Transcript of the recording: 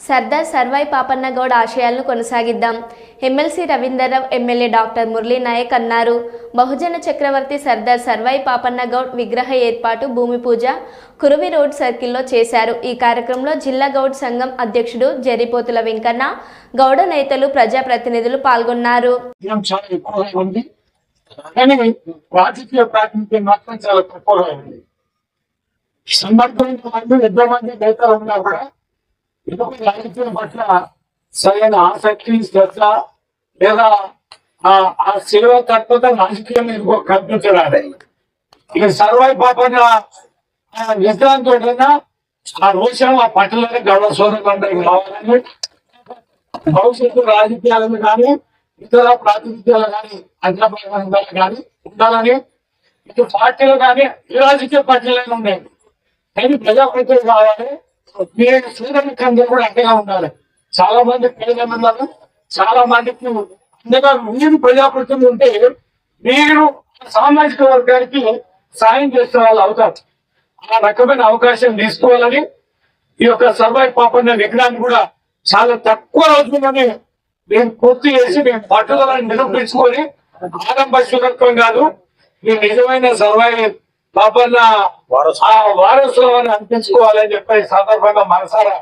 సర్దార్ సర్వాయి పాపన్న గౌడ్ ఆశయాలను కొనసాగిద్దాం. MLC Ravinder Rao MLA doctor Murali Naik అన్నారు. బహుజన చక్రవర్తి సర్దార్ సర్వాయి పాపన్న గౌడ్ విగ్రహ ఏర్పాటు భూమి పూజ కురువి రోడ్ సర్కిల్లో చేశారు. ఈ కార్యక్రమంలో జిల్లా గౌడ్ సంఘం అధ్యక్షుడు జరిపోతుల వెంకన్న గౌడ నేతలు ప్రజాప్రతినిధులు పాల్గొన్నారు. రాజకీయ ప్రాతినిధ్యం మాత్రం చాలా తక్కువగా ఉంది. ఎంతో మంది నేతలు ఉన్నా కూడా ఇంకొక రాజకీయం పట్ల సరైన ఆసక్తి శ్రద్ధ లేదా ఆ సేవ తత్వత రాజకీయం ఎందుకో కల్పించడాలి ఇక సర్వై పాపన ఉంటుందా? ఆ రోషం ఆ పట్టణాలకు గడవ సోదరులందరికీ రావాలని భవిష్యత్తు రాజకీయాలను కానీ ఇతర ప్రాతినిధ్యాలు కానీ అగ్రపరంగా కానీ ఉండాలని ఇటు పార్టీలు కానీ ఏ రాజకీయ పార్టీలైనా ఉన్నాయి. కానీ ప్రజాప్రతినిధులు కావాలి. మీరు సూర్యముఖంగా కూడా అండగా ఉండాలి. చాలా మంది ప్రజలు ఉన్నారు చాలా మందికి అందగా మీరు ప్రజాప్రతినిధులు ఉంటే మీరు సామాజిక వర్గానికి సాయం చేసే వాళ్ళు అవుతారు. ఆ రకమైన అవకాశం తీసుకోవాలని ఈ యొక్క సర్వై పాపన్న విగ్రహాన్ని కూడా చాలా తక్కువ రోజుల్లోనే నేను పూర్తి చేసి నేను పట్టుదలని నిరూపించుకొని ఆరంభ శుభత్వం కాదు. మీ నిజమైన సర్వై పాపన్న ఆ వారసులను అనిపించుకోవాలని చెప్పి సందర్భంగా మనసారా